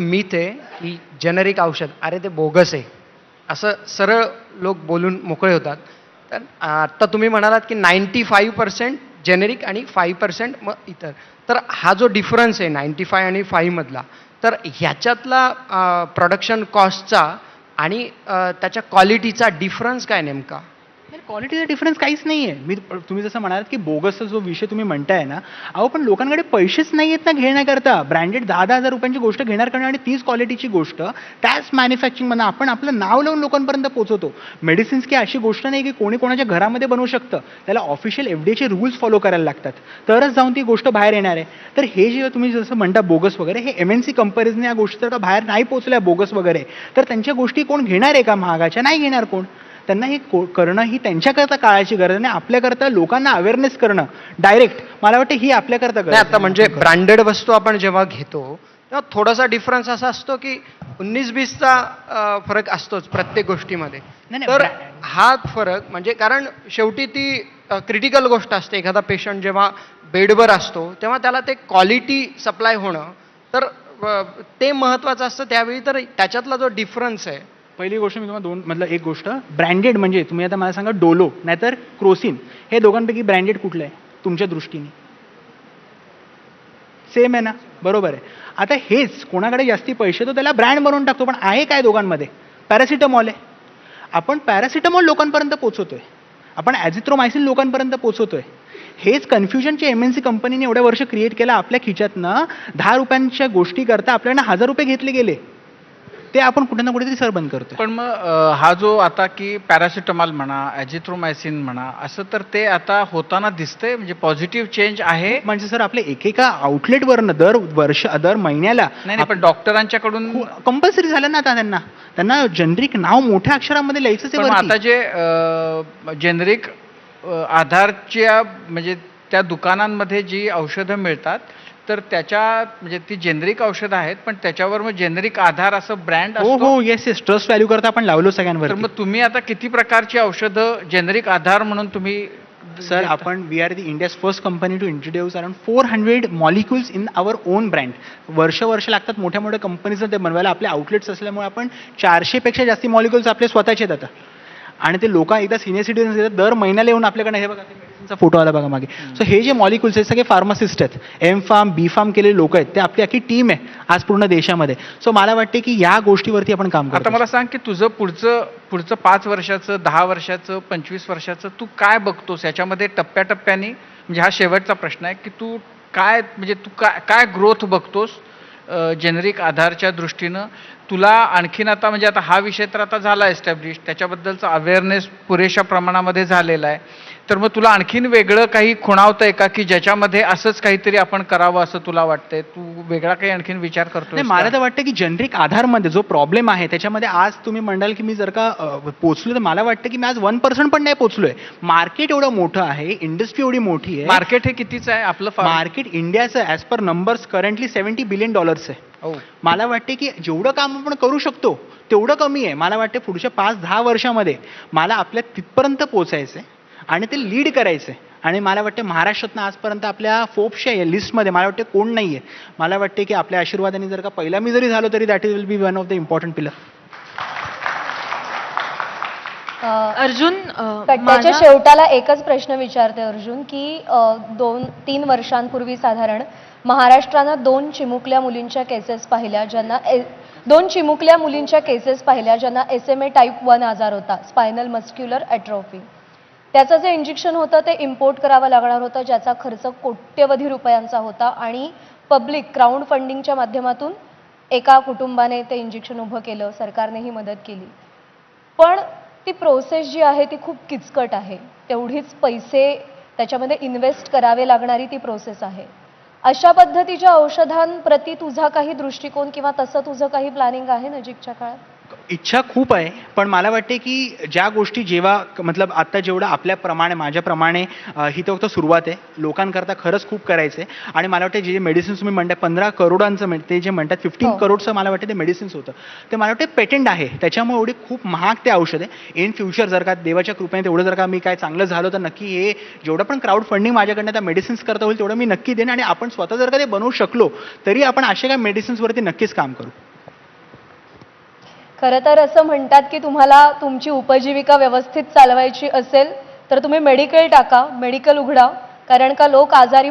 Myth आहे की generic औषध? अरे ते बोगस आहे. असं सरळ लोक बोलून मोकळे होतात. तर आत्ता तुम्ही म्हणालात की नाईन्टी फाईव्ह पर्सेंट जेनेरिक आणि फाईव्ह पर्सेंट मग इतर. तर हा जो डिफरन्स आहे नाईन्टी फाय आणि फाईव्हमधला तर ह्याच्यातला प्रोडक्शन कॉस्टचा आणि त्याच्या क्वालिटीचा डिफरन्स काय नेमका? क्वालिटीचा डिफरन्स काहीच नाही आहे मी तुम्ही जसं म्हणालात की बोगसचा जो विषय तुम्ही म्हणताय ना अहो पण लोकांकडे पैसेच नाही आहेत ना घेण्याकरता. ब्रँडेड दहा दहा हजार रुपयांची गोष्ट घेणार करणं आणि तीच क्वालिटीची गोष्ट. त्याच मॅन्युफॅक्चरिंग म्हणा आपण आपलं नाव लावून लोकांपर्यंत पोहोचवतो. मेडिसिन्स की अशी गोष्ट नाही की कोणी कोणाच्या घरामध्ये बनवू शकतं. त्याला ऑफिशियल एफ डी एचे रूल्स फॉलो करायला लागतात. तरच जाऊन ती गोष्ट बाहेर येणार आहे. तर हे जे तुम्ही जसं म्हणता बोगस वगैरे हे एम एन सी कंपनीजने या गोष्टी जर बाहेर नाही पोचल्या बोगस वगैरे. तर त्यांच्या गोष्टी कोण घेणार आहे का महागाच्या? नाही घेणार कोण. त्यांना हे को करणं ही त्यांच्याकरता काळाची गरज आणि आपल्याकरता लोकांना अवेअरनेस करणं डायरेक्ट मला वाटतं ही आपल्याकरता गरज नाही आता. म्हणजे ब्रँडेड वस्तू आपण जेव्हा घेतो तेव्हा थोडासा डिफरन्स असा असतो की उन्नीस बीसचा फरक असतोच प्रत्येक गोष्टीमध्ये. नाही, नाही, तर हा फरक म्हणजे कारण शेवटी ती क्रिटिकल गोष्ट असते. एखादा पेशंट जेव्हा बेडवर असतो तेव्हा त्याला ते क्वालिटी सप्लाय होणं तर ते महत्त्वाचं असतं. त्यावेळी तर त्याच्यातला जो डिफरन्स आहे पहिली गोष्ट मी तुम्हाला दोन मधलं एक गोष्ट ब्रँडेड म्हणजे तुम्ही आता मला सांगा डोलो नाहीतर क्रोसिन हे दोघांपैकी ब्रँडेड कुठलं आहे तुमच्या दृष्टीने? सेम आहे ना? बरोबर आहे. आता हेच कोणाकडे जास्ती पैसे तो त्याला ब्रँड बनवून टाकतो पण आहे काय दोघांमध्ये? पॅरासिटामॉल आहे. आपण पॅरासिटामॉल लोकांपर्यंत पोचवतोय. आपण ॲझिथ्रोमायसिन लोकांपर्यंत पोचवतोय. हेच कन्फ्युजनचे एम एन सी कंपनीने एवढ्या वर्ष क्रिएट केलं आपल्या खिच्यातनं. दहा रुपयांच्या गोष्टी करता आपल्याला हजार रुपये घेतले गेले. ते आपण कुठे ना कुठेतरी सर बंद करतोय. पण मग हा जो आता की पॅरासिटामॉल म्हणा ॲजिथ्रोमायसिन म्हणा असं तर ते आता होताना दिसतंय म्हणजे पॉझिटिव्ह चेंज आहे. म्हणजे सर आपले एकेका आउटलेटवरनं दर वर्ष दर महिन्याला नाही नाही पण डॉक्टरांच्याकडून कंपल्सरी झालं ना आता त्यांना. त्यांना जनरिक नाव मोठ्या अक्षरामध्ये लिहायचं आता जे जेनेरिक आधारच्या म्हणजे त्या दुकानांमध्ये जी औषधं मिळतात तर त्याच्या म्हणजे ती जेनेरिक औषधं आहेत पण त्याच्यावर मग जेनेरिक आधार असं ब्रँड हो हो येस येस ट्रस्ट व्हॅल्यू करता आपण लावलो तर सगळ्यांवर मग तुम्ही आता किती प्रकारची औषधं जेनेरिक आधार म्हणून तुम्ही सर? आपण we are the India's first company to introduce around four hundred molecules in our own brand वर्ष वर्ष लागतात मोठ्या मोठ्या कंपनीजनं ते बनवायला. आपले आउटलेट्स असल्यामुळे आपण चारशेपेक्षा जास्ती मॉलिक्युल्स आपले स्वतःचे आहेत आता. आणि ते लोक एकदा सिनियर सिटीजन्स येतात दर महिन्याला येऊन आपल्याकडे हे बघा. मेडिसिनचा फोटो आला बघा मागे. सो हे जे मॉलिक्युल्स आहेत सगळे फार्मासिस्ट आहेत. एम फार्म बी फार्म केलेले लोक आहेत. ते आपली अख्खी टीम आहे आज पूर्ण देशामध्ये. सो मला वाटते की या गोष्टीवरती आपण काम आता करतो मला सांग की तुझं पुढचं पुढचं पाच वर्षाचं दहा वर्षाचं पंचवीस वर्षाचं तू काय बघतोस? याच्यामध्ये टप्प्याटप्प्याने म्हणजे हा शेवटचा प्रश्न आहे की तू काय म्हणजे तू काय काय ग्रोथ बघतोस जेनेरिक आधारच्या दृष्टीनं? तुला आणखीन आता म्हणजे आता हा विषय तर आता झाला एस्टॅब्लिश त्याच्याबद्दलचा अवेअरनेस पुरेशा प्रमाणामध्ये झालेला आहे. तर मग तुला आणखीन वेगळं काही खुणावतंय का? की ज्याच्यामध्ये असंच काहीतरी आपण करावं असं तुला वाटतंय? तू वेगळा काही आणखीन विचार करतो नाही मला तर वाटतं की जनरिक आधारमध्ये जो प्रॉब्लेम आहे त्याच्यामध्ये आज तुम्ही म्हणाल की मी जर का पोचलो तर मला वाटतं की मी आज वन पर्सेंट पण नाही पोचलोय. मार्केट एवढं मोठं आहे इंडस्ट्री एवढी मोठी आहे. मार्केट हे कितीचं आहे? आपलं मार्केट इंडियाचं as per numbers currently seventy billion dollars आहे. हो. मला वाटते की जेवढं काम आपण करू शकतो तेवढं कमी आहे. मला वाटते पुढच्या पाच दहा वर्षामध्ये मला आपल्या तिथपर्यंत पोचायचं आहे आणि ते लीड करायचं. आहे आणि मला वाटते महाराष्ट्रातनं आजपर्यंत आपल्या फोप्सच्या या लिस्टमध्ये मला वाटते कोण नाही आहे मला वाटते की आपल्या आशीर्वादाने जर का पहिला मी जरी झालो तरी that is will be one of the important pillar Arjun कट्ट्याच्या शेवटाला एकच प्रश्न विचारते अर्जुन की दोन तीन वर्षांपूर्वी साधारण महाराष्ट्रानं दोन चिमुकल्या मुलींच्या केसेस पाहिल्या ज्यांना दोन चिमुकल्या मुलींच्या केसेस पाहिल्या ज्यांना S M A type one आजार होता स्पायनल मस्क्युलर ॲट्रोफी त्याचं जे इंजेक्शन होतं ते इम्पोर्ट करावं लागणार होतं ज्याचा खर्च कोट्यवधी रुपयांचा होता आणि पब्लिक क्राऊड फंडिंगच्या माध्यमातून एका कुटुंबाने ते इंजेक्शन उभं केलं सरकारनेही मदत केली. पण ती प्रोसेस जी आहे ती खूप किचकट आहे. तेवढीच पैसे त्याच्यामध्ये इन्व्हेस्ट करावे लागणारी ती प्रोसेस आहे. अशा पद्धतीच्या औषधांप्रती तुझा काही दृष्टिकोन किंवा तसं तुझं काही प्लॅनिंग आहे नजीकच्या काळात? इच्छा खूप आहे पण मला वाटते की ज्या गोष्टी जेव्हा मतलब आता जेवढं आपल्याप्रमाणे माझ्याप्रमाणे ही तर फक्त सुरुवात आहे. लोकांकरता खरंच खूप करायचं आहे आणि मला वाटतं जे जे मेडिसिन्स तुम्ही म्हणताय पंधरा करोडांचं म्हण- ते जे म्हणतात फिफ्टीन हो. करोडचं मला वाटतं ते मेडिसिन्स होतं. ते मला वाटतं पेटंट आहे. त्याच्यामुळे एवढी खूप महाग ते औषध आहे. इन फ्युचर जर का देवाच्या कृपेने तेवढं जर का मी काय चांगलं झालं तर नक्की हे जेवढं पण क्राऊड फंडिंग माझ्याकडनं त्या मेडिसिन्स करता होईल तेवढं मी नक्की देईन. आणि आपण स्वतः जर का ते बनवू शकलो तरी आपण अशा काय मेडिसिन्सवरती नक्कीच काम करू. खरं तर असं म्हणतात की तुम्हाला तुमची उपजीविका व्यवस्थित चालवायची असेल तर तुम्ही मेडिकल टाका मेडिकल उघडा. कारण का लोक आजारी